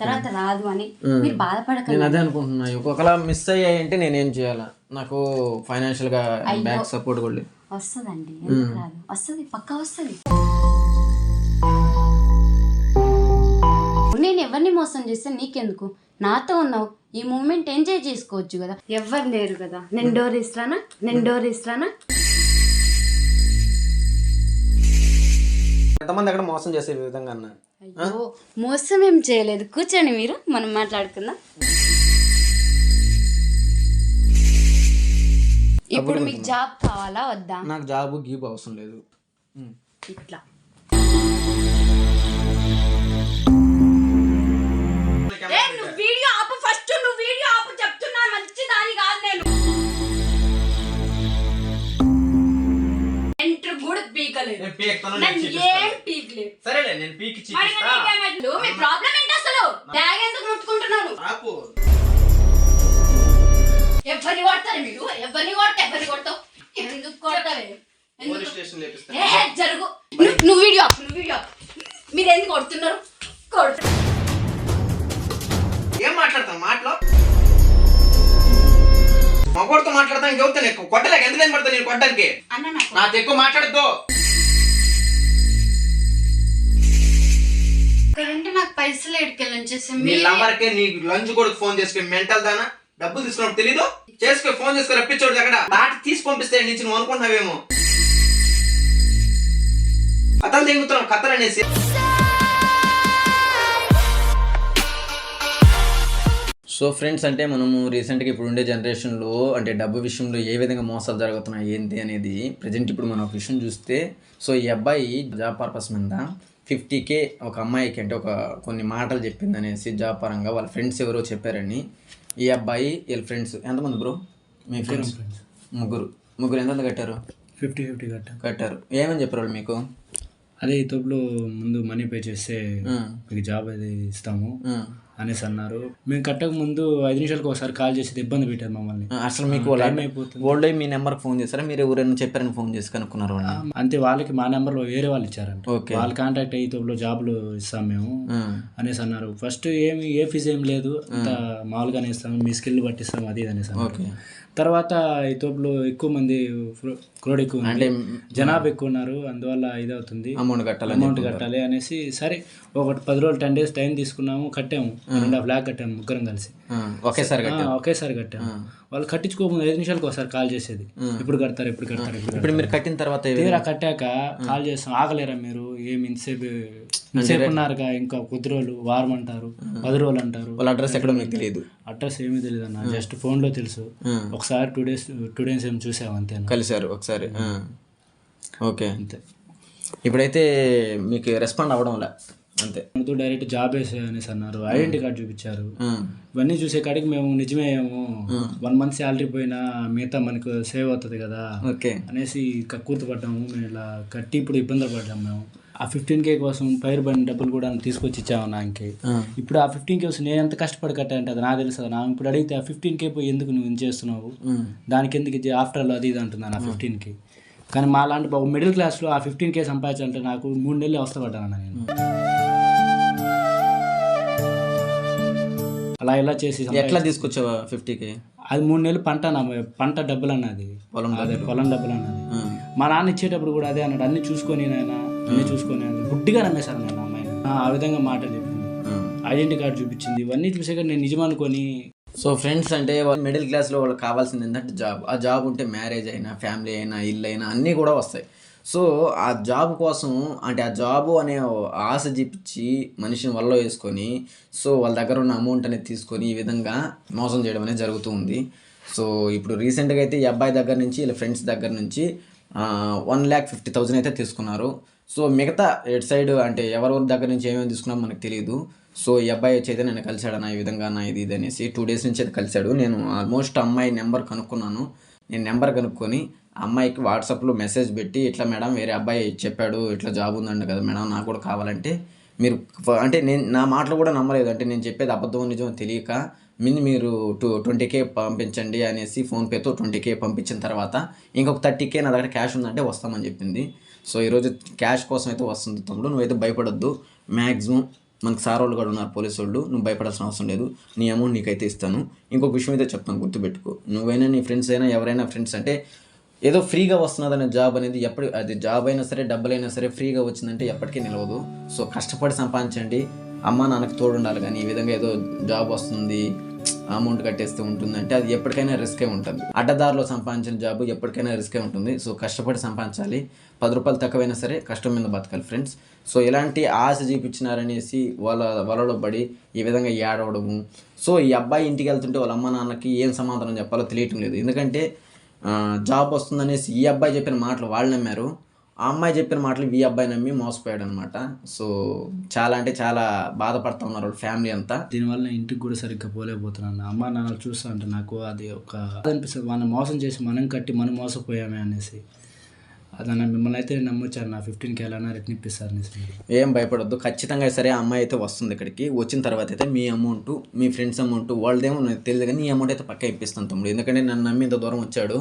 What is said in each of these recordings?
తర్వాత రాదు అని. మీరు బాధపడకండి. నేను అదే అనుకుంటున్నా. ఒకవేళ మిస్ అయ్యాయంటే నేనేం చేయాలా? నాకు ఫైనాన్షియల్గా బ్యాక్ సపోర్ట్ కూడా వస్తుందండి. రాదు? వస్తుంది పక్కా వస్తుంది. నేను ఎవరిని మోసం చేస్తే నీకెందుకు? నాతో ఉన్నావు. ఈ మూమెంట్ ఎంజాయ్ చేసుకోవచ్చు కదా. ఎవరు లేరు కదా. నేను డోర్ ఇస్తానా? నేను డోర్ ఇస్తానా? ఎంతమంది అక్కడ మోసం చేసే విధంగా అన్న అయ్యో మోసం ఏం చేయలేదు. కూర్చోండి మీరు మనం మాట్లాడుకుందాం. ఇప్పుడు మీకు జాబ్ కావాలా వద్దా? నాకు జాబ్ గీబ్ అవసరం లేదు. ఇట్లా. పీకలేదు నేను పీకుతాను, నేను నన్ను చూపిస్తాను. ఏం పీకలేదు. సరేలే నేను పీకి మరి చూపిస్తా నీకేమైంది? మీ ప్రాబ్లం ఏంటి అసలు? బ్యాగ్ ఎందుకు ముట్టుకుంటున్నారు ఆపు. ఎవరిని కొడతారు మీరు? ఎవరిని కొడతా ఎవరిని కొడతావు? ఎందుకు కొడతావే? ఎందుకు? పోలీస్ స్టేషన్ లేపిస్తా ఏ జరుగు. నువ్వు- నువ్వు వీడియో ఆపు, నువ్వు వీడియో ఆపు. మీరు ఎందుకు కొడుతున్నారు? కొడుతు ఏం మాట్లాడతాను మాటలో? మగవాడితో మాట్లాడతాను నేను కొట్టలేక ఎంత టైం పడతా నేను కొట్టడానికి? అన్న నాకు నాతో ఎక్కువ మాట్లాడద్దు. ఇక్కడుంటే నాకు పైసలు ఎడుకెళ్ళని చేసి నీ మీరు నంబర్కే నీ లంచ్ కూడా ఫోన్ చేసుకుని మెంటల్ దానా? డబ్బులు తీసుకున్నప్పుడు తెలీదు? చేసుకో ఫోన్ చేసుకుని రప్పించోడు అక్కడ. దాటి తీసి పంపిస్తే నుంచి నువ్వు అనుకుంటున్నావేమో. కథలు తెంగుతున్నావు కథలు అనేసి సో ఫ్రెండ్స్ అంటే మనము రీసెంట్గా ఇప్పుడు ఉండే జనరేషన్లో అంటే డబ్బు విషయంలో ఏ విధంగా మోసాలు జరుగుతున్నాయి ఏంటి అనేది ప్రజెంట్ ఇప్పుడు మనం ఒక విషయం చూస్తే సో ఈ అబ్బాయి జాబ్ పర్పస్ మీద ఫిఫ్టీ కే ఒక అమ్మాయికి అంటే ఒక కొన్ని మాటలు చెప్పింది అనేసి జాబ్ పరంగా వాళ్ళ ఫ్రెండ్స్ ఎవరో చెప్పారని. ఈ అబ్బాయి వీళ్ళ ఫ్రెండ్స్ ఎంతమంది బ్రో? మీ ఫ్రెండ్స్? ముగ్గురు. ముగ్గురు ఎంత కట్టారు? ఫిఫ్టీ ఫిఫ్టీ కట్ట. కట్టారు. ఏమని చెప్పారు వాళ్ళు మీకు? అదే ఈ తోపులో ముందు మనీ పే చేస్తే మీకు జాబ్ అది ఇస్తాము. అనేసి అన్నారు. మేము కట్టక ముందు ఐదు నిమిషాలకు ఒకసారి కాల్ చేసి ఇబ్బంది పెట్టారు మమ్మల్ని. అసలు మీకు వాళ్ళ టైం అయిపోతుంది. ఓల్డ్ మీ నెంబర్కి ఫోన్ చేస్తారా మీరు ఎవరైనా చెప్పారని ఫోన్ చేసి కనుక్కున్నారు అంతే వాళ్ళకి మా నెంబర్లో వేరే వాళ్ళు ఇచ్చారంట. వాళ్ళు కాంటాక్ట్ అయ్యి తోపులో జాబ్లు ఇస్తాం మేము. అనేసి అన్నారు. ఫస్ట్ ఏమి ఏ ఫీజు ఏం లేదు. అంత మామూలుగానే ఇస్తాము. మీ స్కిల్ బట్టి ఇస్తాం అది ఇది అనేసి అన్నారు. తర్వాత ఈ తోపులో ఎక్కువ మంది క్రోడ్ ఎక్కువ. అంటే జనాభా ఎక్కువ ఉన్నారు అందువల్ల ఇది అవుతుంది అమౌంట్ కట్టాలని అమౌంట్ కట్టాలి అనేసి సరే ఒకటి పది రోజులు టెన్ డేస్ టైం తీసుకున్నాము కట్టాము. రెండు హాఫ్ ల్యాక్ కట్టాము ముగ్గురం కలిసి. ఒకేసారి కట్టారు ఒకేసారి కట్టాము వాళ్ళు కట్టించుకోకుండా ఐదు నిమిషాలకు ఒకసారి కాల్ చేసేది. ఎప్పుడు కడతారు ఎప్పుడు కడతారు ఇప్పుడు మీరు కట్టిన తర్వాత? తీరా కట్టాక కాల్ చేస్తాం. ఆగలేరా మీరు? ఏమి ఇంతసేపు ఇంతసేపు ఉన్నారుగా? ఇంకా కొద్ది రోజులు వారం అంటారు పది రోజులు అంటారు. వాళ్ళ అడ్రస్ ఎక్కడో మీకు తెలియదు. అడ్రస్ ఏమీ తెలియదు అన్న జస్ట్ ఫోన్లో తెలుసు. ఒకసారి టూ డేస్ టూ డేస్ ఏం చూసాం అంతే కలిశారు ఒకసారి. ఓకే. అంతే. ఇప్పుడైతే మీకు రెస్పాండ్ అవ్వడంలే అంతే. మనతో డైరెక్ట్ జాబ్ వేసే అనేసి అన్నారు. ఐడెంటిటీ కార్డ్ చూపించారు. ఇవన్నీ చూసే కాడికి మేము నిజమే ఏమో వన్ మంత్ శాలరీ పోయినా మిగతా మనకు సేవ్ అవుతుంది కదా ఓకే. అనేసి కక్కుర్తి పడ్డాము మేము ఇలా కట్టి ఇప్పుడు ఇబ్బందులు పడ్డాము మేము. ఆ ఫిఫ్టీన్ కే కోసం పైరు బండి డబ్బులు కూడా తీసుకొచ్చి ఇచ్చాము నాకి ఇప్పుడు ఆ ఫిఫ్టీన్ కే కోసం నేను ఎంత కష్టపడి కట్టానంటే అది నాకు తెలుసు నా ఇప్పుడు అడిగితే ఆ ఫిఫ్టీన్ కే పోయి ఎందుకు నువ్వు చేస్తున్నావు? దానికి ఎందుకు ఇది ఆఫ్టర్ ఆల్ అది ఇది అంటున్నాను ఆ ఫిఫ్టీన్కి కానీ మా లాంటి బాబు మిడిల్ క్లాస్లో ఆ ఫిఫ్టీన్ కే సంపాదించాలంటే నాకు మూడు నెలలు అవస్థ పడ్డాను నేను. అలా ఇలా చేసి ఎట్లా తీసుకొచ్చావా ఫిఫ్టీకి? అది మూడు నెలలు పంట నా పంట డబ్బులు అన్నది పొలం అదే పొలం డబ్బులు అన్నది మా నాన్న ఇచ్చేటప్పుడు కూడా అదే అన్నాడు. అన్ని చూసుకొని నాయన అన్ని చూసుకొని గుడ్డిగా నమ్మేశాను నేను అమ్మాయిని. ఆ, విధంగా మాట చెప్పింది. ఐడెంటిటీ కార్డు చూపించింది. ఇవన్నీ చూసాక నేను నిజమనుకొని సో ఫ్రెండ్స్ అంటే వాళ్ళు మిడిల్ క్లాస్లో వాళ్ళకి కావాల్సింది ఏంటంటే జాబ్. ఆ జాబ్ ఉంటే మ్యారేజ్ అయినా ఫ్యామిలీ అయినా ఇల్లు అయినా అన్నీ కూడా వస్తాయి. సో ఆ జాబ్ కోసం అంటే ఆ జాబు అనే ఆశ చూపించి మనిషిని వల్ల వేసుకొని సో వాళ్ళ దగ్గర ఉన్న అమౌంట్ అనేది తీసుకొని ఈ విధంగా మోసం చేయడం అనేది జరుగుతూ ఉంది. సో ఇప్పుడు రీసెంట్గా అయితే ఈ అబ్బాయి దగ్గర నుంచి వీళ్ళ ఫ్రెండ్స్ దగ్గర నుంచి వన్ ల్యాక్ ఫిఫ్టీ థౌజండ్ అయితే తీసుకున్నారు. సో మిగతా ఎడ్ సైడ్ అంటే ఎవరెవరి దగ్గర నుంచి ఏమేమి తీసుకున్నామో మనకు తెలియదు సో ఈ అబ్బాయి వచ్చి అయితే నేను కలిశాడు నా ఈ విధంగా నా ఇది ఇది అనేసి టూ డేస్ నుంచి అయితే కలిశాడు. నేను ఆల్మోస్ట్ అమ్మాయి నెంబర్ కనుక్కున్నాను. నేను నెంబర్ కనుక్కొని అమ్మాయికి వాట్సాప్లో మెసేజ్ పెట్టి ఇట్లా మేడం వేరే అబ్బాయి చెప్పాడు ఇట్లా జాబ్ ఉందండి కదా మేడం నాకు కూడా కావాలంటే మీరు అంటే నేను నా మాటలు కూడా నమ్మలేదు. అంటే నేను చెప్పేది అబద్ధం నిజం తెలియక మిన్ మీరు టూ ట్వంటీ కే పంపించండి అనేసి ఫోన్పేతో ట్వంటీ కే పంపించిన తర్వాత ఇంకొక థర్టీ కే నా దగ్గర క్యాష్ ఉందంటే వస్తామని చెప్పింది. సో ఈరోజు క్యాష్ కోసం అయితే వస్తుంది తమ్ముడు నువ్వైతే భయపడొద్దు. మ్యాక్సిమం మనకు సార్ వాళ్ళు కూడా ఉన్నారు పోలీసు వాళ్ళు. నువ్వు భయపడాల్సిన అవసరం లేదు. నీ అమౌంట్ నీకైతే ఇస్తాను. ఇంకొక విషయం అయితే చెప్తాను గుర్తుపెట్టుకో. నువ్వైనా నీ ఫ్రెండ్స్ అయినా ఎవరైనా ఫ్రెండ్స్ అంటే ఏదో ఫ్రీగా వస్తున్నదనే జాబ్ అనేది ఎప్పుడు అది జాబ్ అయినా సరే డబ్బులైనా సరే ఫ్రీగా వచ్చిందంటే ఎప్పటికీ నిలవదు. సో కష్టపడి సంపాదించండి. అమ్మ నాన్నకు తోడు ఉండాలి కానీ ఈ విధంగా ఏదో జాబ్ వస్తుంది అమౌంట్ కట్టేస్తే ఉంటుందంటే అది ఎప్పటికైనా రిస్కే ఉంటుంది. అడ్డదారిలో సంపాదించిన జాబ్ ఎప్పటికైనా రిస్కే ఉంటుంది. సో కష్టపడి సంపాదించాలి. పది రూపాయలు తక్కువైనా సరే కష్టం మీద బతకాలి ఫ్రెండ్స్ సో ఇలాంటి ఆశ చూపించినారనేసి వాళ్ళ వలలో పడి ఈ విధంగా ఏడవడము. సో ఈ అబ్బాయి ఇంటికి వెళ్తుంటే వాళ్ళ అమ్మ నాన్నకి ఏం సమాధానం చెప్పాలో తెలియటం లేదు. ఎందుకంటే జాబ్ వస్తుందనేసి ఈ అబ్బాయి చెప్పిన మాటలు వాళ్ళు నమ్మారు. ఆ అమ్మాయి చెప్పిన మాటలు ఈ అబ్బాయి నమ్మి మోసపోయాడు అనమాట సో చాలా అంటే చాలా బాధపడుతూ ఉన్నారు వాళ్ళ ఫ్యామిలీ అంతా. దీనివల్ల నేను ఇంటికి కూడా సరిగ్గా పోలేకపోతున్నాను. అమ్మ నాన్నలు చూస్తా అంటే నాకు అది ఒక అనిపిస్తుంది వాళ్ళని మోసం చేసి మనం కట్టి మనం మోసపోయామే అనేసి. అదన్న మిమ్మల్ని అయితే నమ్మొచ్చారు. నా ఫిఫ్టీన్కి వెళ్ళానా రిటర్న్ ఇప్పిస్తారు అనేసి. ఏం భయపడొద్దు. ఖచ్చితంగా సరే ఆ అమ్మాయి అయితే వస్తుంది ఇక్కడికి. వచ్చిన తర్వాత అయితే మీ అమౌంట్ మీ ఫ్రెండ్స్ అమౌంట్ వాళ్ళదేమో నాకు తెలియదు కానీ నీ అమౌంట్ అయితే పక్కా ఇప్పిస్తాను తమ్ముడు. ఎందుకంటే నన్ను నమ్మి ఇంత దూరం వచ్చాడు.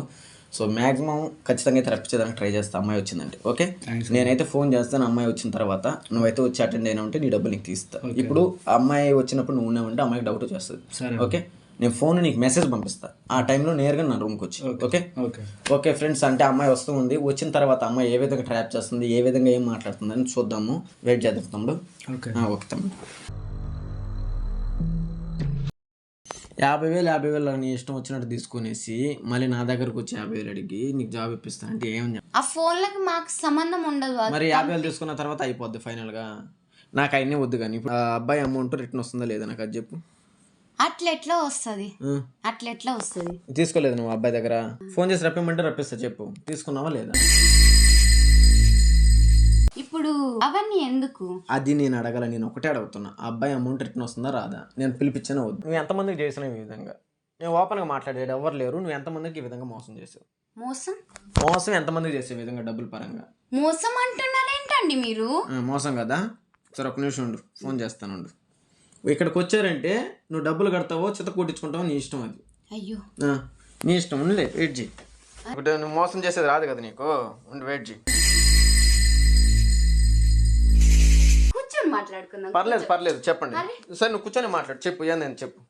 సో మాక్సిమం ఖచ్చితంగా అయితే రప్పించేదానికి ట్రై చేస్తా అమ్మాయి వచ్చిందంటే. ఓకే. నేనైతే ఫోన్ చేస్తాను అమ్మాయి వచ్చిన తర్వాత. నువ్వైతే వచ్చి అటెండ్ అయినా ఉంటే నీ డబ్బులు నీకు తీస్తా. ఇప్పుడు అమ్మాయి వచ్చినప్పుడు నువ్వు ఉన్నావంటే అమ్మాయికి డౌట్ చేస్తుంది సరే. ఓకే? నేను ఫోన్ నీకు మెసేజ్ పంపిస్తా. ఆ టైంలో నేరుగా నా రూమ్కి వచ్చి. ఓకే. ఓకే? ఓకే. ఫ్రెండ్స్ అంటే అమ్మాయి వస్తూ ఉంది. వచ్చిన తర్వాత అమ్మాయి ఏ విధంగా ట్రాప్ చేస్తుంది ఏ విధంగా ఏం మాట్లాడుతుంది అని చూద్దాము. వెయిట్ చేద్దాం తమ్ముడు. ఓకే. ఓకే తమ్ముడు. యాభై వేలు యాభై వేలు నీ ఇష్టం వచ్చినట్టు తీసుకునేసి మళ్ళీ నా దగ్గరకు వచ్చి యాభై వేలు అడిగి నీకు జాబ్ ఇప్పిస్తా అంటే చెప్ప ఆ ఫోన్లకు మాకు సంబంధం ఉండదు మరి యాభై వేలు తీసుకున్న తర్వాత అయిపోద్ది ఫైనల్గా. నాకు అవన్నీ వద్దు కానీ ఇప్పుడు అబ్బాయి అమౌంట్ రిటర్న్ వస్తుందా లేదా నాకు అది చెప్పు. అట్లా ఎట్లా వస్తుంది? ఆ, అట్లా ఎట్లా వస్తుంది? తీసుకోలేదు నువ్వు అబ్బాయి దగ్గర. ఫోన్ చేసి రప్పిమంటే రప్పిస్తా చెప్పు. తీసుకున్నావా లేదా? ఇప్పుడు అవన్నీ ఎందుకు? అది నేను అడగాల నేను ఒకటే అడుగుతున్నా. ఆ అబ్బాయి అమౌంట్ రిటర్న్ వస్తుందా రాదా? నేను పిలిపించాను వద్దు. నువ్వు ఎంతమందికి చేసినావు ఈ విధంగా? నేను ఓపెన్గా మాట్లాడేది ఎవరు లేరు నువ్వు ఎంతమందికి ఈ విధంగా మోసం చేసావు? మోసం? మోసం ఎంతమందికి చేసే విధంగా డబ్బుల పరంగా? మోసం అంటున్నారేంటండి మీరు? ఆ, మోసం కదా? సరే ఒక నిమిషం ఉండు. ఫోన్ చేస్తాను ఉండు. ఇక్కడికి వచ్చారంటే నువ్వు డబ్బులు కడతావో చిత్త కొట్టించుకుంటావో నీ ఇష్టం అది. అయ్యో. ఆ, నీ ఇష్టం. ఉండలే వెయిట్ చేయి ఇప్పుడు నువ్వు మోసం చేసేది రాదు కదా నీకు? ఉండి వెయిట్ చేయి మాట్లాడుకుందాం. పర్లేదు పర్లేదు చెప్పండి. సరే నువ్వు కూర్చొని మాట్లాడు. చెప్పు ఏందని చెప్పు.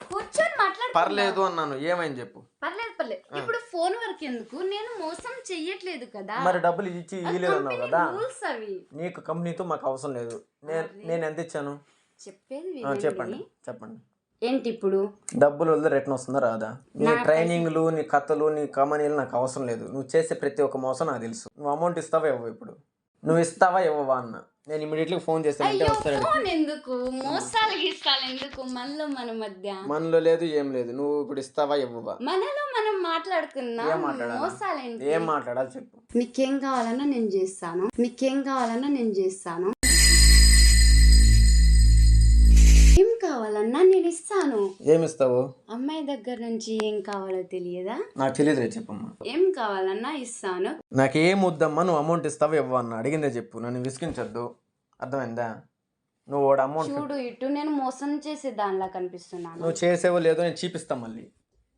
కూర్చొని మాట్లాడు పర్లేదు అన్నాను ఏమైంది చెప్పు. పర్లేదు పర్లేదు. ఇప్పుడు ఫోన్ వరకు ఎందుకు? నేను మోసం చెయ్యట్లేదు కదా. మరి డబ్బులు ఇచ్చి ఇయ్యలేదు అన్నావు కదా. రూల్స్ అవి. నీకు కంపెనీతో మాకు అవసరం లేదు. నేను నేను ఎంత ఇచ్చాను? చెప్పేది. చెప్పండి చెప్పండి. ఏంటి ఇప్పుడు? డబ్బులు వదిలే రిటర్న్ వస్తుందా రాదా? నీ ట్రైనింగ్లు నీ కథలు నీ కంపెనీలు నాకు అవసరం లేదు. నువ్వు చేసే ప్రతి ఒక్క మోసం నాకు తెలుసు. నువ్వు అమౌంట్ ఇస్తావా ఇవ్వవు ఇప్పుడు? నువ్వు ఇస్తావా ఇవ్వవా అన్న. నేను ఇమీడియట్లీ ఫోన్ చేస్తానంటే అయ్యో వస్తాడు. ఫోన్ ఎందుకు? మోసాలు గీసాలు ఎందుకు? మనలో మన మధ్య? మనలో లేదు ఏం లేదు. నువ్వు ఇప్పుడు ఇస్తావా ఇవ్వవా? మనలో మనం ఏం మాట్లాడాలి? మోసాలేంటి? ఏం మాట్లాడాలి చెప్పు. మీకేం కావాలన్నా నేను చేస్తాను. మీకేం కావాలన్నా నేను చేస్తాను. కావాలన్నా నేను ఇస్తాను ఏమి ఇస్తావు అమ్మాయి దగ్గర నుంచి ఏం కావాలో తెలియదా? నాకు తెలియదులే చెప్పమ్మా. ఏం కావాలన్నా ఇస్తాను. నాకు ఏం వద్దమ్మా నువ్వు అమౌంట్ ఇస్తావా ఇవ్వ అన్న. అడిగిందే చెప్పు నన్ను విసిగించొద్దు. అర్థమైందా? నువ్వు వాడు అమౌంట్ చూడు ఇటు నేను మోసం చేసే దానిలా కనిపిస్తున్నాను. నువ్వు చేసేవో లేదో నేను చూపిస్తా మళ్ళీ.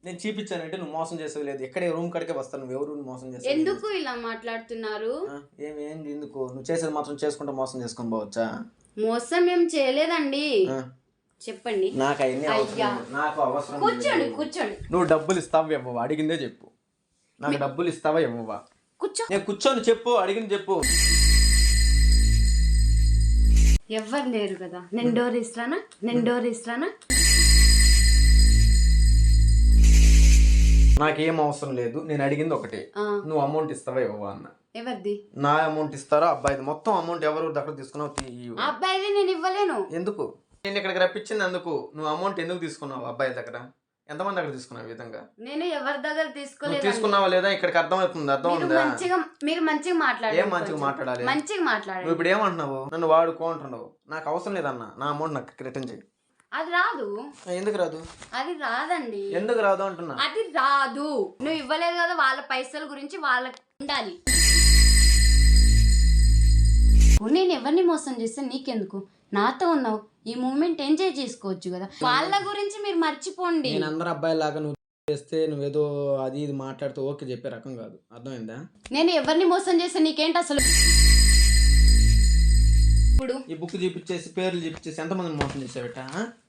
నేను చూపించానంటే నువ్వు మోసం చేసేవి లేదు. ఎక్కడే రూమ్ కడికే వస్తాను నువ్వు ఎవరు మోసం చేస్తావు ఎందుకు ఇలా మాట్లాడుతున్నారు? ఏమి ఏంది ఎందుకు? నువ్వు చేసేది మాత్రం చేసుకుంటా మోసం చేసుకొని పోవచ్చా? మోసం ఏం చేయలేదండి. చెప్పండి. నాకు అవన్నీ అవసరం. లేదు. నాకు అవసరం కూర్చోండి లేదు. కూర్చోండి నువ్వు డబ్బులు ఇస్తావా ఇవ్వవా అడిగిందే చెప్పు. నాకు డబ్బులు ఇస్తావా ఇవ్వవా కూర్చో. నేను కూర్చొని చెప్పు అడిగింది చెప్పు. ఎవ్వరు లేరు కదా. నేను డోర్ ఇస్తానా? నేను డోర్ ఇస్తానా? నాకేం అవసరం లేదు. నేను అడిగింది ఒకటే. ఆ, నువ్వు అమౌంట్ ఇస్తావా ఇవ్వవా అన్న. ఎవరిది? నా అమౌంట్ ఇస్తారా? అబ్బాయిది. మొత్తం అమౌంట్ ఎవరు దగ్గర తీసుకున్నావు? తీ- ఆ అబ్బాయిది నేను ఇవ్వలేను. ఎందుకు? నేను ఇక్కడికి రప్పించింది అందుకు నువ్వు అమౌంట్ ఎందుకు తీసుకున్నావు అబ్బాయి దగ్గర? ఎంతమంది దగ్గర తీసుకున్నావు ఈ విధంగా? నేను ఎవరి దగ్గర నువ్వు తీసుకోలేదు తీసుకున్నావా లేదా? ఇక్కడికి అర్థమవుతుంది అర్థం మీరు ఉందా? మంచిగా మీరు మంచిగా మాట్లాడండి ఏం మంచిగా. మాట్లాడాలి? మంచిగా నువ్వు మాట్లాడండి ఇప్పుడు ఏమంటున్నావు? నన్ను వాడుకో అంటున్నావు. నాకు అవసరం లేదన్న. నా అమౌంట్ నాకు రిటర్న్ చేయి. అది రాదు. ఆ, ఎందుకు రాదు? అది రాదండి. ఎందుకు రాదు అంటున్నా? అది రాదు. నువ్వు ఇవ్వలేదు కదా వాళ్ళ పైసల గురించి వాళ్ళకి ఉండాలి. నేను ఎవరిని మోసం చేస్తే నీకెందుకు? నాతో ఉన్నావు. ఈ మూమెంట్ ఎంజాయ్ చేసుకోవచ్చు కదా. వాళ్ళ గురించి మీరు మర్చిపోండి. నేను అందరు అబ్బాయిలాగా నువ్వు చేస్తే నువ్వేదో అది ఇది మాట్లాడితే ఓకే చెప్పే రకం కాదు. అర్థమైందా? నేను ఎవరిని మోసం చేస్తే నీకేంటి అసలు? ఇప్పుడు ఈ బుక్ చూపించేసి పేర్లు చూపించేసి ఎంతమంది మోసం చేసావట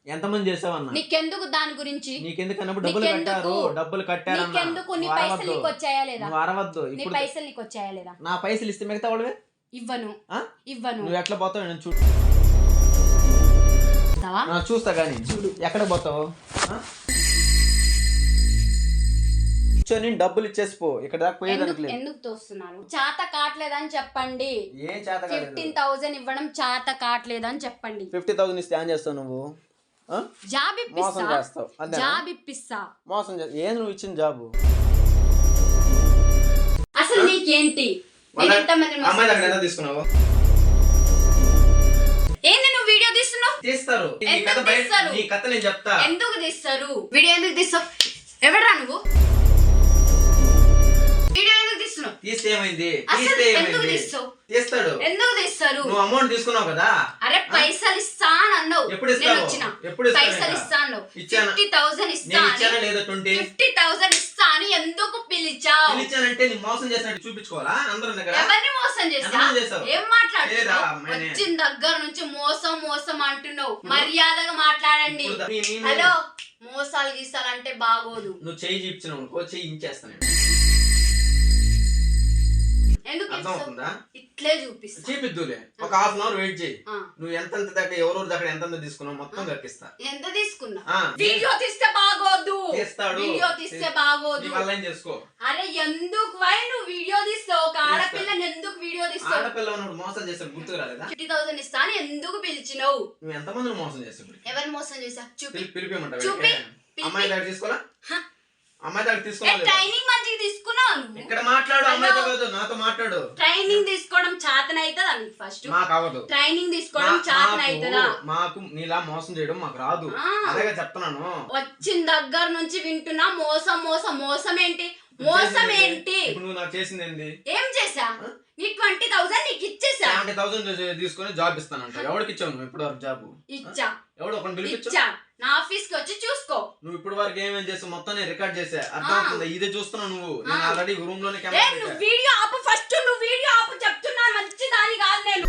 ఎంతమంది చేసావన్నా? నీకెందుకు దాని గురించి? నీకెందుకు అన్నప్పుడు డబ్బులు నీకెందుకు? కట్టారు డబ్బులు కట్టారన్న? నీకెందుకు? నీ పైసలు. నీకు వచ్చాయా లేదా? నువ్వు అరవద్దు. నీ ఇప్పుడు పైసలు నీకు వచ్చాయా లేదా? నా పైసలు ఇస్తే మిగతా వాళ్ళవే? ఇవ్వను? ఇవ్వను. నువ్వు ఎట్లా పోతావు? నేను చూడు. చూస్తా కానీ ఎక్కడ పోతావు? కూర్చొని డబ్బులు ఇచ్చేసి పో. ఇక్కడ దాకా పోయేదానికి ఎందుకు లేదు. ఎందుకు తోస్తున్నారు? చాత కావట్లేదని చెప్పండి. ఏం చేత ఫిఫ్టీన్ థౌసండ్ ఇవ్వడం చాత కావట్లేదని చెప్పండి. ఫిఫ్టీ థౌసండ్ ఇస్తే ఏం చేస్తావు నువ్వు? జాబ్ మోసం చేస్తావు. జాబ్ ఇప్పిస్తా మోసం చేస్తావు ఏం నువ్వు ఇచ్చిన జాబు? అసలు నీకేంటి? అమ్మాయి దగ్గర ఎంత తీసుకున్నావు? ఏంది నువ్వు వీడియో తీస్తున్నావు? తీస్తారు. నీ ఎందుకు బయట తీస్తారు? నీ కథ నేను చెప్తా. ఎందుకు తీస్తారు? వీడియో ఎందుకు తీస్తావు? ఎవడరా నువ్వు? తీస్తే ఏమైంది తీస్తే ఏమైంది? తీస్తాడు. ఎందుకు తీస్తారు? నువ్వు అమౌంట్ తీసుకున్నావు కదా? అరే పైసలు ఇస్తా అని అన్నావు. ఎప్పుడు ఇస్తావు? ఎప్పుడు పైసలు? ఇస్తా అన్నావు? ఫిఫ్టీ థౌసండ్ ఇస్తా ఇచ్చానా లేదా ట్వంటీ? ఫిఫ్టీ థౌసండ్ ఇస్తా అని ఎందుకు పిలిచావు? పిలిచానంటే నీ మోసం చేసినట్టు చూపించుకోవాలా అందరం దగ్గర? ఎవరిని మోసం చేసా ఎంతమంది చేశావు? ఏం మాట్లాడుతున్నావు. వచ్చిన దగ్గర నుంచి మోసం మోసం అంటున్నావు. మర్యాదగా మాట్లాడండి. హలో? మోసాలు గీసాలు అంటే బాగోదు. నువ్వు చెయ్యి చూపించినావు అనుకో ఇంచేస్తాను. ఎందుకు అర్థం? అవుతుందా? ఇట్లే చూపిస్తా. చూపిద్దులే. ఒక హాఫ్ అన్ అవర్ వెయిట్ చేయి. నువ్వు ఎంతెంత దగ్గర ఎవరెవరి దగ్గర ఎంతెంత తీసుకున్నావు మొత్తం కప్పిస్తా ఎంత తీసుకున్నా? వీడియో తీస్తే బాగోదు. తీస్తాడు. వీడియో తీస్తే బాగోదు. వల్ల చేసుకో? అరే ఎందుకు వై నువ్వు వీడియో తీస్తావు? ఒక ఆడపిల్లని ఎందుకు వీడియో తీస్తావు? ఆడపిల్ల మోసం చేస్తాడు గుర్తుకు రాలేదా? ఫిఫ్టీ థౌసండ్ ఇస్తా అని ఎందుకు పిలిచినావు? నువ్వు ఎంతమందిని మోసం చేస్తావు ఎవరిని మోసం చేసా చూపి. పిలి పిలిపిమంటావు చూపి. అమ్మాయి దగ్గర తీసుకోవాలా. అమ్మాయి దగ్గర ట్రైనింగ్ మంచిగా తీసుకున్నావు ఇక్కడ మాట్లాడు అమ్మాయితో కాదు నాతో మాట్లాడు. ట్రైనింగ్ తీసుకోవడం చేతన అవుతుందా నీకు ఫస్ట్ మాకు అవ్వదు. ట్రైనింగ్ తీసుకోవడం చేతన అవుతుందా మాకు నీలా మోసం చేయడం మాకు రాదు. అలాగే చెప్తున్నాను. వచ్చిన దగ్గర నుంచి వింటున్నా మోసం మోసం మోసం ఏంటి మోసం ఏంటి నువ్వు నాకు చేసింది ఏంది ఏం చేసా నీ ట్వంటీ థౌసండ్ నీకు ఇచ్చేసా సెవెంటీ థౌసండ్ తీసుకొని జాబ్ ఇస్తానంట. ఎవరికి ఇచ్చావు నువ్వు? ఇప్పుడు జాబ్. ఇచ్చా. ఎవడు పిలిపించు ఇచ్చా. నా ఆఫీస్కి వచ్చి చూసుకో. నువ్వు ఇప్పుడు వరకు ఏమేం చేసావు? మొత్తం నేను రికార్డ్ చేసా అర్థం ఆ. అవుతుందా ఇదే చూస్తున్నావు నువ్వు. నేను. ఆల్రెడీ రూమ్లోనే కెమెరా నువ్వు. వీడియో ఆపు. ఫస్ట్ నువ్వు వీడియో ఆపు. చెప్తున్నా మంచి దాని కాదు నేను.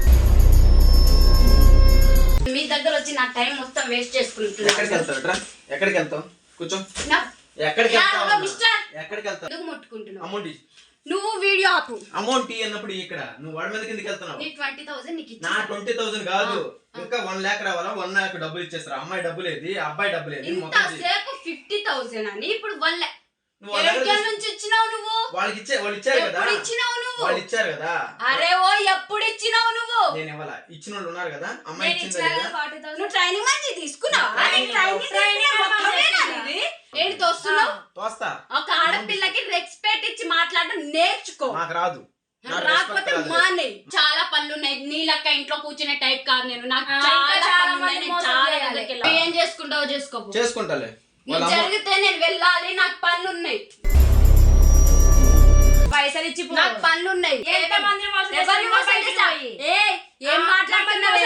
మీ దగ్గర వచ్చి నా టైం మొత్తం వేస్ట్ ఎక్కడికి చేసుకుంటున్నా వెళ్తావు? రా. ఎక్కడికి వెళ్తావు? కూర్చో. నా- ఎక్కడికి వెళ్తావు. ఎక్కడికి వెళ్తావు? ఎందుకు ముట్టుకుంటున్నావు? అమౌంట్ నువ్వు వీడియో ఆపు. అమౌంట్ అన్నప్పుడు ఇక్కడ. నువ్వు వాడి మీద కిందకి వెళ్తున్నావు. నీ ట్వంటీ థౌసండ్ నీకు నా ఇచ్చా ట్వంటీ థౌసండ్ కాదు. ఇంకా వన్ లాక్ రావాలా? వన్ లాక్ డబ్బులు ఇచ్చేస్తారు? అమ్మాయి డబ్బులు ఏది? అబ్బాయి డబ్బులు ఏది? మొత్తం చెయ్యి. ఇంతసేపు ఫిఫ్టీ థౌసండ్ అని ఇప్పుడు వన్ నుంచి ఇచ్చినావు నువ్వు? వాళ్ళకి ఇచ్చే వాళ్ళు ఇచ్చారు కదా. ఇచ్చినావు నువ్వు? వాళ్ళు ఇచ్చారు కదా. అరే ఓ ఎప్పుడు ఇచ్చినావు నువ్వు? నేను ఇవ్వాల? ఇచ్చిన వాళ్ళు ఉన్నారు కదా అమ్మాయి ఇచ్చింది నువ్వు ట్రైనింగ్ మంచి తీసుకున్నావా? ఏంటి తోస్తున్నావు? తోస్తా. ఒక ఆడపిల్లకి రెస్పెక్ట్ ఇచ్చి మాట్లాడడం నేర్చుకో. నాకు రాదు. నాకు రాకపోతే. మానే. చాలా పనులు ఉన్నాయి నీ లెక్క ఇంట్లో కూర్చునే టైప్ కాదు నేను. నాకు చాలా చాలా మంది ఏం చేసుకుంటావో చేసుకోపో చేసుకుంటాలే. జరిగితే నేను వెళ్ళాలి. నాకు పనులు ఉన్నాయి పైసలు ఇచ్చి. నాకు పనులు ఉన్నాయి ఎంత ఏం మాట్లాడుతున్నావే?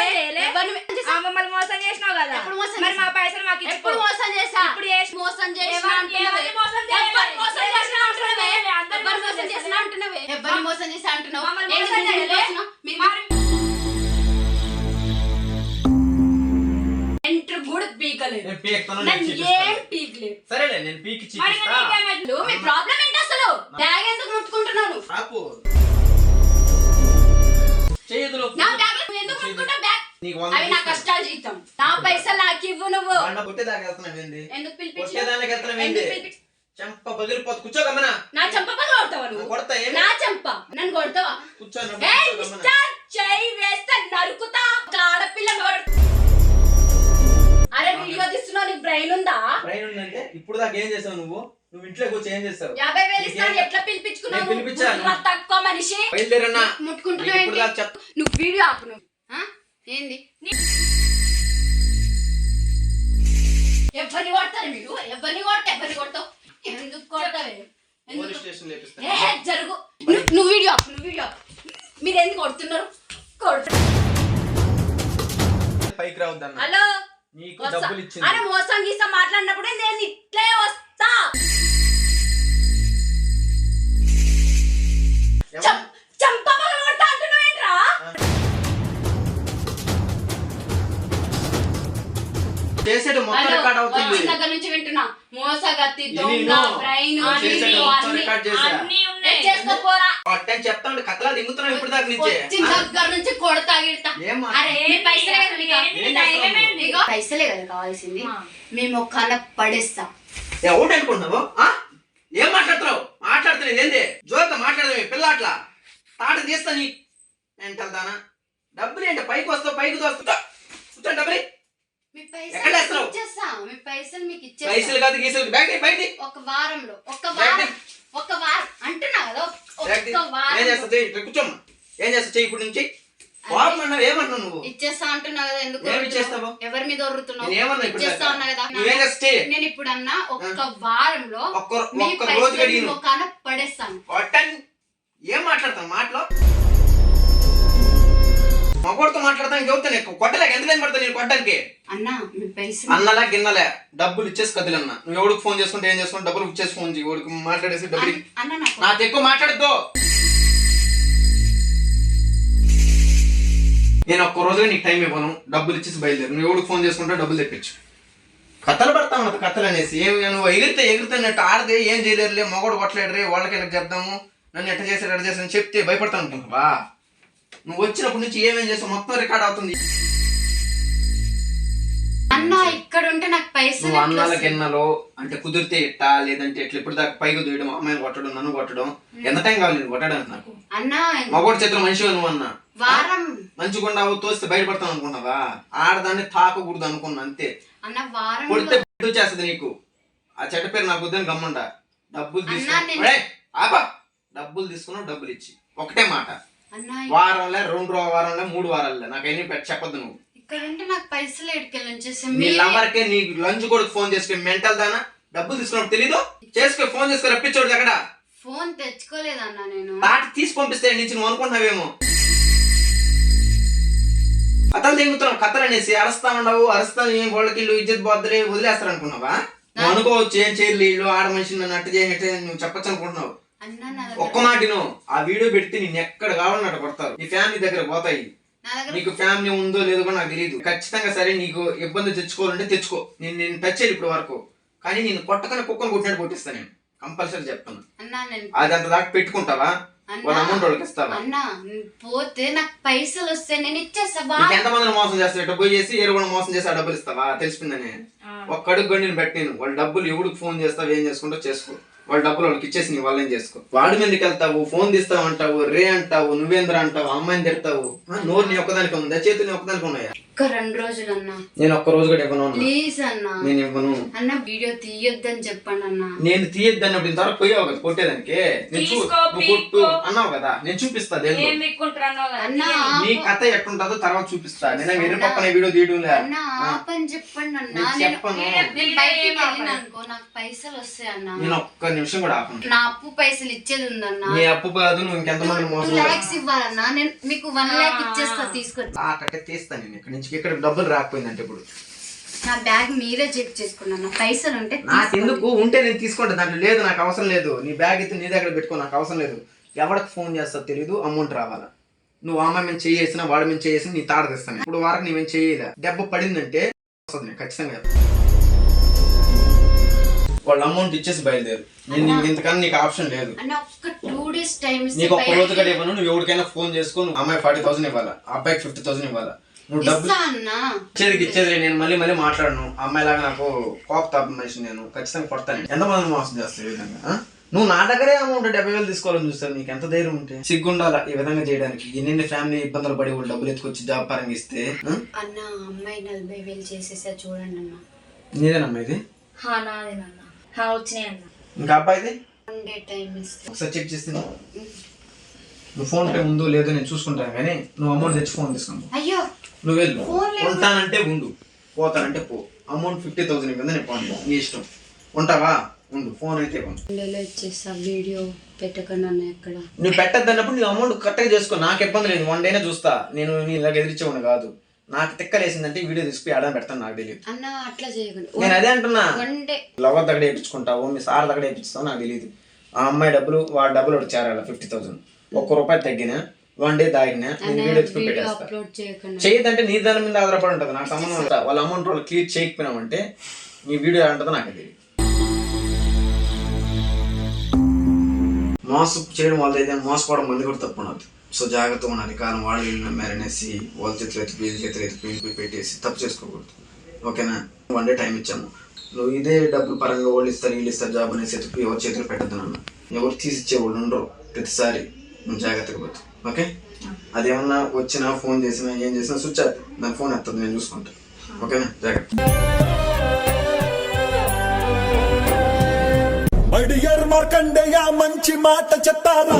మోసం చేసినావు కదా. ఎప్పుడు మోసం మరి? మా పైసలు మాకు ఎప్పుడు. మోసం చేసా ఇప్పుడు మోసం చేసిన అంటున్నావే. మోసం చేసిన ఎవరిని మోసం చేసి ఎంట్రీ కూడా పీకలేదు. ఏం పీకలేదు? సరేలే నేను పీకి? మీ ప్రాబ్లం అసలు బ్యాగ్ ఎందుకు ముట్టుకుంటున్నాను ఆపు. చేతులు నా బ్యాగ్ నువ్వు ఎందుకు ముట్టుకుంటావు? బ్యాగ్ నీకు వంద అవి నా. కష్టాలు జీతం నా పైసలు నాకు ఇవ్వు నువ్వు. బండ కొట్టేదాకా వెళ్తున్నావు ఏంది? ఎందుకు కొట్టేదానికి వెళ్తున్నావు ఏంది? ఎందుకు పిలిపించి చెంప పగిలిపోతు కూర్చో గమ్మన నా చెంప పగల కొడతావా నువ్వు? కొడతా ఏమి? నా చెంప. నన్ను కొడతావా? కూర్చో ఏయ్, కూర్చో గమ్మన మిస్టర్, చెయ్యి వేస్తే నరుకుతా. ఒక ఆడపిల్ల కొడు- అరే వీడియో తీస్తున్నావు నీకు బ్రెయిన్ ఉందా? బ్రెయిన్ ఉందంటే ఇప్పుడు దాకా ఏం చేసావు నువ్వు? నువ్వు ఇంట్లో కూర్చో ఏం చేస్తావు? యాభై వేలు ఇస్తాను ఎట్లా పిలిపించుకున్నావు నేను పిలిపించాను. నువ్వు తక్కువ మనిషి. బయలుదేరన్నా. ముట్టుకుంటున్నావు ఇప్పుడు దాకా ఏంటి? చెప్. నువ్వు వీడియో ఆపు నువ్వు. ఆ? ఏంది? ఎవరిని కొడతారు మీరు? ఎవరిని కొడతా ఎవరిని కొడతావు? ఎందుకు కొడతావే? ఎందుకు లేపిస్తాను జరుగు. నువ్వు- నువ్వు వీడియో ఆపు నువ్వు వీడియో ఆపు. మీరు ఎందుకు కొడుతున్నారు? కొడుతు పైకి రావద్దన్న. హలో? నీకు డబ్బులు ఇచ్చింది అరే మోసం గీసం మాట్లాడినప్పుడు నేను ఇట్లే వస్తా. చంప మొత్తం రికార్డ్ అవుతుంది. దగ్గర నుంచి వింటున్నా. మోసగత్తి దొంగ బ్రెయిన్ అన్ని అట్టని చెప్తాను కథలా ఇప్పుడు దాకా నుంచే. వచ్చిన దగ్గర నుంచి కొడతా గిడతా? అరే పైసలే కదా ఏంటి ధైర్యం? ఏంటి? పైసలే కావాల్సింది. మేము ఒక కన పడేస్తాం ఎవరు అనుకుంటున్నావు? ఆ? ఏం మాట్లాడుతున్నావు? మాట్లాడుతున్నావు ఏంది? జోక మాట్లాడదాం పిల్ల అట్లా తాట తీస్తా నీ మెంటల్ దానా. డబ్బులు ఏంటి? పైకి వస్తావు పైకి వస్తా కూర్చోండి డబ్బులు మీ ఎక్కడ పైసలు వేస్తున్నావు? ఇచ్చేస్తా. మీ పైసలు మీకు పైసలు ఇచ్చేస్తా కాదు గీసలు. బ్యాగ్ బయట. ఒక వారంలో ఒక వారం. ఒక వారం. అంటున్నా కదా. ఒక్క ఏం వారం చేస్తావు? చెయ్యి ఇట్లా కూర్చోమ్మా. ఏం చేస్తావు? చెయ్యి ఇప్పుడు నుంచి. అన్నావు ఏమంటున్నావు నువ్వు? ఇచ్చేస్తా అంటున్నా కదా ఎందుకు ఏం ఒర్రుతున్నావు? ఇచ్చేస్తావు? ఎవరి మీద ఒర్రుతున్నావు నేను ఏమన్నా ఇప్పుడు ఇచ్చేస్తా? అన్నా కదా. నువ్వేం నేను ఇప్పుడు అన్నా ఒక్క వారంలో ఒక్క మీ ఒక్క రోజు పైసలు అడిగిన ఒక కన పడేస్తాను. ఏం మాట్లాడతాను మాటలో? మగోడితో మాట్లాడతాను ఇంకెవరితో నీకు కొట్టలేక ఎంత టైం పడతా నేను కొట్టడానికి? అన్నా మీ పైసలు అన్నలా గిన్నలే. డబ్బులు ఇచ్చేసి కదిలన్న. నువ్వు ఎవడికి ఫోన్ చేసుకుంటే ఏం చేసుకుంటే డబ్బులు ఇచ్చేసి ఫోన్ చేయి ఎవడికి మాట్లాడేసి డబ్బులు ఇ- అన్న నాకు నాతో ఎక్కువ మాట్లాడద్దు. నేను ఒక్క రోజుగా నీకు టైం ఇవ్వను. డబ్బులు ఇచ్చేసి బయలుదేరు. నువ్వు ఎవడికి ఫోన్ చేసుకుంటే డబ్బులు తెప్పించు. కథలు పడతా ఉన్నది కథలు అనేసి. ఏం నువ్వు ఎగిరితే ఎగురుతున్నట్టు ఆడదే ఏం చేయలేరులే మొగోడు కొట్టలేడురే వాళ్ళకి ఇలా చెప్దాము? నన్ను ఎట్ట చేశాడు ఎట్ట చేశాడు అని చెప్తే భయపడతా అనుకుంటావా నువ్వు వచ్చినప్పటి నుంచి ఏమేం చేసావు? మొత్తం రికార్డ్ అవుతుంది. అన్న ఇక్కడ ఉంటే నాకు పైసలు నువ్వు ఎట్లా అన్నాల వస్తాయి? గిన్నెలో అంటే కుదిరితే ఇట్టా లేదంటే ఇట్లా ఇప్పుడు దాకా పైకి దూయడం అమ్మాయిని కొట్టడం నన్ను కొట్టడం ఎంత టైం కావాలి నేను కొట్టడానికి నాకు? అన్న మగోడి చేతిలో మనిషి నువ్వు అన్నా. వారం. మంచిగుండా తోస్తే బయటపడతాను అనుకున్నావా? ఆడదాన్ని తాకకూడదు అనుకున్నా అంతే. అన్న వారం కొడితే బిడ్డ చేస్తుంది నీకు. ఆ చెడ్డ పేరు నాకు వద్దని గమ్మండ. డబ్బులు అన్నా, తీసుకుని నేను- ఒరేయ్, ఆపా. డబ్బులు తీసుకున్నావు డబ్బులు ఇచ్చి. ఒకటే మాట. వారంలే రెండు రో- వారంలే మూడు వారాలే. నాకు ఎన్ని పెట్టి చెప్పొద్దు నువ్వు. ఇక్కడ ఉంటే నాకు పైసలు నీ లవర్కే నీ లంచ్ కూడా ఫోన్ చేసుకుని మెంటల్ దానా? డబ్బులు తీసుకున్నప్పుడు తెలీదు? చేసుకో ఫోన్ చేసుకుని రప్పించోడు అక్కడ ఫోన్ తెచ్చుకోలేదన్న నేను. తాటి తీసి పంపిస్తే నుంచి నువ్వు అనుకుంటున్నావేమో? అతను తింగుతున్నావు కథలు అనేసి అరస్తా ఉండవు అరస్తా ఏం వాళ్ళకి ఇల్లు ఇజ్జత్ బొద్దలే వదిలేస్తారు అనుకున్నావా నువ్వు అనుకోవచ్చు ఏం వీళ్ళు ఆడ మనిషి నన్ను అట్ట నువ్వు చెప్పచ్చు అనుకుంటున్నావు. ఒక్క దగ్గర మాట విను. ఆ వీడియో పెడితే నేను ఎక్కడ కావాలన్నట్టు కొడతారు. నీ ఫ్యామిలీ దగ్గర పోతాయి. నా దగ్గర నీకు ఫ్యామిలీ ఉందో లేదో కూడా నాకు తెలియదు ఖచ్చితంగా సరే నీకు ఇబ్బంది తెచ్చుకోవాలంటే తెచ్చుకో. నేను నేను టచ్ చేయను ఇప్పుడు వరకు. కానీ నేను కొట్టకనే కుక్కను కొట్టినట్టు కొట్టిస్తాను నేను. కంపల్సరీ చెప్తాను అన్న నేను అది అంత దాకా పెట్టుకుంటావా? వాళ్ళ అమౌంట్ వాళ్ళకి ఇస్తావా? అన్న నేను పోతే నాకు పైసలు వస్తే నేను ఇచ్చేస్తా మోసం ఇట్లా పోయి చేసి కూడా మోసం చేసి ఆ డబ్బులు ఇస్తావా? తెలిసిపోయిందని ఒక్క అడుగు గండి నేను. పెట్టాను వాళ్ళ డబ్బులు ఎవడికి ఫోన్ చేస్తావు ఏం చేసుకుంటావు చేసుకో. వాళ్ళ డబ్బులు వాళ్ళకి ఇచ్చేసి నీ వాళ్ళని చేసుకో? వాడి మీదకి వెళ్తావు? ఫోన్ తీస్తావు అంటావు రే అంటావు నువ్వేంద్ర అంటావు అమ్మాయిని తిడతావు? నోరు నీ ఒక్కదానికి ఉందా? చేతులు నీ ఒక్కదానికి ఉన్నాయా? ఒక్క రెండు రోజులు అన్న నేను ఒక్క రోజు కూడా ఇవ్వను అన్నా. ప్లీజ్ అన్న. నేను ఇవ్వను. అన్న వీడియో తీయొద్దని చెప్పండి అన్న. నేను తీయద్దు అన్నప్పుడు ఇంతవరకు పోయావు కదా కొట్టేదానికి. నేను చూ తీసుకో, నువ్వు కొట్టు పీక్కో. అన్నావు కదా నేను చూపిస్తా దేంట్లో ఏం విక్కుంటున్నావు కదా. అన్న నీ కథ ఎట్టుంటుందో తర్వాత చూపిస్తా. నేను వెర్రి పక్కన వీడియో తీయడం లే అన్న ఆపని చెప్పండి అన్న. నేను నేను చెప్పను. నేను బయటికి వెళ్ళిన అనుకో నాకు పైసలు వస్తాయి అన్న. నేను ఒక్క నిమిషం కూడా ఆపను. నా అప్పు పైసలు ఇచ్చేది ఉందన్న. నీ అప్పు కాదు నువ్వు ఇంకెంతమంది టూ మోసం లాక్స్ ఇవ్వాలన్నా. నేను మీకు వన్ లాక్ ఇచ్చేస్తా తీసుకొచ్చి. ఆ కట్ట తీస్తాను నేను ఇక్కడ నుంచి ఇక్కడ డబ్బులు రాకపోయిందంటే ఇప్పుడు. నా బ్యాగ్ మీరే చెక్ చేసుకున్నాను పైసలు ఉంటే నాకు ఎందుకు ఉంటే నేను తీసుకుంటా దాంట్లో లేదు నాకు అవసరం లేదు. నీ బ్యాగ్ అయితే నీ దగ్గర పెట్టుకో నాకు అవసరం లేదు. ఎవరికి ఫోన్ చేస్తా తెలియదు అమౌంట్ రావాలా? నువ్వు ఆమె మేము చేయేసినా వాడు మేము చేయేసి నీ తాడ తెస్తాను. ఇప్పుడు వరకు నీవేం చేయలే. దెబ్బ పడిందంటే వస్తుంది నేను ఖచ్చితంగా. వాళ్ళ అమౌంట్ ఇచ్చేసి బయలుదేరు. నేను నీకు ఇంతకన్నా నీకు ఆప్షన్ లేదు. నీకు ఒక్క రోజు కూడా ఇవ్వను నువ్వు ఎవరికైనా ఫోన్ చేసుకో నువ్వు అమ్మాయి ఫార్టీ థౌసండ్ ఇవ్వాలా? అబ్బాయికి ఫిఫ్టీ థౌసండ్ ఇవ్వాలా? నువ్వు అన్న. ఇచ్చేది ఇచ్చేది నేను మళ్ళీ మళ్ళీ మాట్లాడను. అమ్మాయి లాగా నాకు కోప తాపం మనిషి నేను ఖచ్చితంగా కొడతాను. ఎంతమంది మోసం చేస్తావు ఈ విధంగా? నువ్వు నా దగ్గరే అమౌంట్ డెబ్బై వేలు తీసుకోవాలని చూస్తాను. నీకు ఎంత ధైర్యం ఉంటే? సిగ్గుండాలా ఈ విధంగా చేయడానికి? ఎన్ని ఫ్యామిలీ ఇబ్బందులు పడి వాళ్ళు డబ్బులు ఎత్తుకొచ్చి జాబ్ పరంగా ఇస్తే? అన్న అమ్మాయి నలభై వేలు చేసేసా చూడండి అన్న. నీదేనమ్మా ఇది? వచ్చినాయి అన్న. ఇంకా అబ్బాయిది? ఒకసారి చెక్ చేస్తే నువ్వు ఫోన్ పే ఉందో లేదో నేను చూసుకుంటాను కానీ నువ్వు అమౌంట్ తెచ్చి ఫోన్ తీసుకున్నావు అయ్యో నువ్వు వెళ్ళు. ఉంటానంటే ఉండు. పోతానంటే పో. అమౌంట్ ఫిఫ్టీ థౌసండ్ ఇవ్వండి నేను పోను నీ ఇష్టం. ఉంటావా ఉండు ఫోన్ అయితే ఇచ్చేస్తా వీడియో పెట్టకండి ఎక్కడ? నువ్వు పెట్టద్దు అన్నప్పుడు నీ అమౌంట్ కరెక్ట్గా చేసుకో. నాకు ఇబ్బంది లేదు. వన్ డేనే చూస్తా. నేను నీ ఇలాగ ఎదిరించేవాడు కాదు. నాకు తిక్కలేసిందంటే వీడియో తీసుకుని ఆడని పెడతాను నాకు తెలియదు. అన్న అట్లా చేయకండి. నేను అదే అంటున్నా. లవర్ దగ్గర వేయించుకుంటావు మీ సార్ దగ్గర వేయించుతావు నాకు తెలియదు. ఆ అమ్మాయి డబ్బులు వాడి డబ్బులు ఒకటి చేరాలి ఫిఫ్టీ థౌసండ్. ఒక్క రూపాయి తగ్గినా వన్ డే దాగినా నేను వీడియో చేయదంటే నీ దాని మీద ఆధారపడి ఉంటుంది. నాకు సంబంధం వాళ్ళ అమౌంట్ వాళ్ళు క్లియర్ చేయకపోయినామంటే నీ వీడియో అంటది నాకు అది మోసం చేయడం వల్ల అయితే మోసపోవడం మంది కూడా తప్పు ఉన్నది సో జాగ్రత్తగా ఉన్నది కాలం వాళ్ళు వీళ్ళు నమ్మారనేసి వాళ్ళ చేతులు ఎత్తి వీళ్ళ చేతులు ఎత్తి వీళ్ళు పెట్టేసి తప్పు చేసుకోకూడదు. ఓకేనా? వన్ డే టైం ఇచ్చాము. నువ్వు ఇదే డబ్బులు పరంగా వాళ్ళు ఇస్తారు వీళ్ళు ఇస్తారు జాబ్ అనేసి ఎవరి చేతులు పెట్టద్దు నాన్న. ఎవరు తీసి ఇచ్చేవాళ్ళు ఉండరు. ప్రతిసారి నువ్వు జాగ్రత్తగా పోతు. ఓకే? అదేమన్నా వచ్చినా ఫోన్ చేసినా ఏం చేసినా స్విచ్ ఆఫ్. ఫోన్ ఎత్తదు నేను చూసుకుంటాను ఓకేనా? జాగ్రత్త. మడియర్ మార్కండేయ మంచి మాట చెప్తారా?